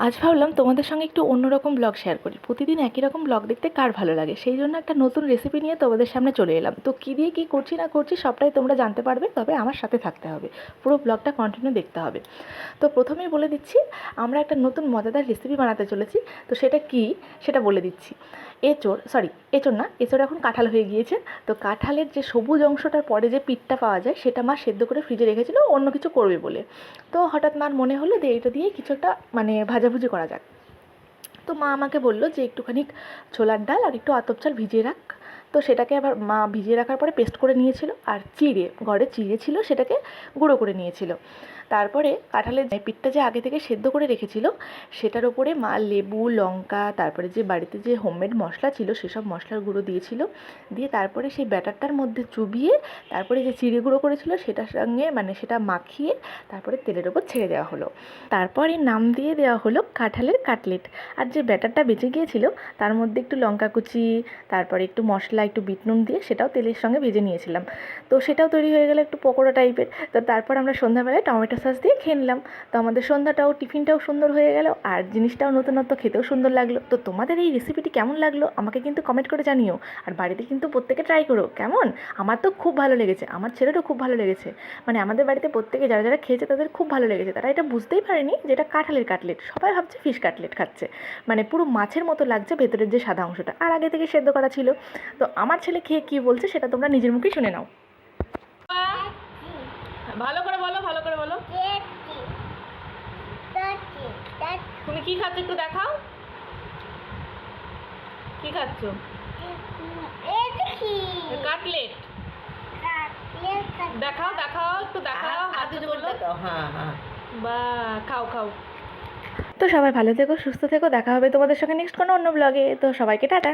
আজ ভাবলাম তোমাদের সঙ্গে একটু অন্যরকম ব্লগ শেয়ার করি। প্রতিদিন একই রকম ব্লগ দেখতে কার ভালো লাগে? সেই জন্য একটা নতুন রেসিপি নিয়ে তোমাদের সামনে চলে এলাম। তো কী দিয়ে কী করছি না করছি সবটাই তোমরা জানতে পারবে, তবে আমার সাথে থাকতে হবে। পুরো ব্লগটা কন্টিনিউ দেখতে হবে। তো প্রথমেই বলে দিচ্ছি, আমরা একটা নতুন মজাদার রেসিপি বানাতে চলেছি। তো সেটা কি? সেটা বলে দিচ্ছি। এঁচোড় সরি এঁচোড় না, এঁচোড় এখন কাঁঠাল হয়ে গিয়েছে। তো কাঁঠালের যে সবুজ অংশটার পরে যে পিঠটা পাওয়া যায়, সেটা মা সেদ্ধ করে ফ্রিজে রেখেছিল, অন্য কিছু করবে বলে। তো হঠাৎ মার মনে হলো যে এটা দিয়ে কিছু একটা মানে ভাজাভুজি করা যাক। তো মা আমাকে বলল যে, একটুখানি ছোলার ডাল আর একটু আতপ চাল ভিজিয়ে রাখ। তো সেটাকে আবার মা ভিজিয়ে রাখার পরে পেস্ট করে নিয়েছিল আর চিড়ে, ঘরে চিড়ে ছিল সেটাকে গুঁড়ো করে নিয়েছিল। তারপরে কাঁঠালের পিঠটা যে আগে থেকে সেদ্ধ করে রেখেছিল, সেটার ওপরে মা লেবু, লঙ্কা, তারপরে যে বাড়িতে যে হোমমেড মশলা ছিল সেসব মশলার গুঁড়ো দিয়েছিল। দিয়ে তারপরে সেই ব্যাটারটার মধ্যে চুবিয়ে তারপরে যে চিড়ে গুঁড়ো করেছিল সেটার সঙ্গে মানে সেটা মাখিয়ে তারপরে তেলের ওপর ছেড়ে দেওয়া হলো। তারপরে নাম দিয়ে দেওয়া হলো কাঁঠালের কাটলেট। আর যে ব্যাটারটা বেঁচে গিয়েছিল, তার মধ্যে একটু লঙ্কা কুচি, তারপরে একটু মশলা একটু বিট নুন দিয়ে সেটাও তেলের সঙ্গে ভেজে নিয়েছিলাম। তো সেটাও তৈরি হয়ে গেলো একটু পকোড়া টাইপের তো তারপর আমরা সন্ধ্যাবেলায় টমেটো সস দিয়ে খেয়ে নিলাম। তো আমাদের সন্ধ্যাটাও, টিফিনটাও সুন্দর হয়ে গেল আর জিনিসটাও নতুনত্ব খেতেও সুন্দর লাগল। তো তোমাদের এই রেসিপিটি কেমন লাগল আমাকে কিন্তু কমেন্ট করে জানিও। আর বাড়িতে কিন্তু প্রত্যেকে ট্রাই করো। কেমন? আমার তো খুব ভালো লেগেছে। আমার ছেলেরও খুব ভালো লেগেছে। মানে আমাদের বাড়িতে প্রত্যেকে যারা যারা খেয়েছে তাদের খুব ভালো লেগেছে। তারা এটা বুঝতেই পারেনি যে এটা কাঁঠালের কাটলেট সবাই ভাবছে ফিশ কাটলেট খাচ্ছে। মানে পুরো মাছের মতো লাগছে ভেতরের যে সাদা অংশটা। আর আগে থেকে সেদ্ধ করা ছিল। তো আমার ছেলে খেয়ে কী বলছে সেটা তোমরা নিজের মুখেই শুনে নাও। ভালো করে বলো ভালো করে বলো। তুমি কি খাচ্ছ একটু দেখাও। কি খাচ্ছ? কাটলেট। দেখাও দেখাও একটু দেখাও হাতে বলল হ্যাঁ হ্যাঁ। বা খাও খাও। তো সবাই ভালো থেকো সুস্থ থেকো দেখা হবে তোমাদের সঙ্গে নেক্সট কোনো অন্য ব্লগে তো সবাইকে টাটা।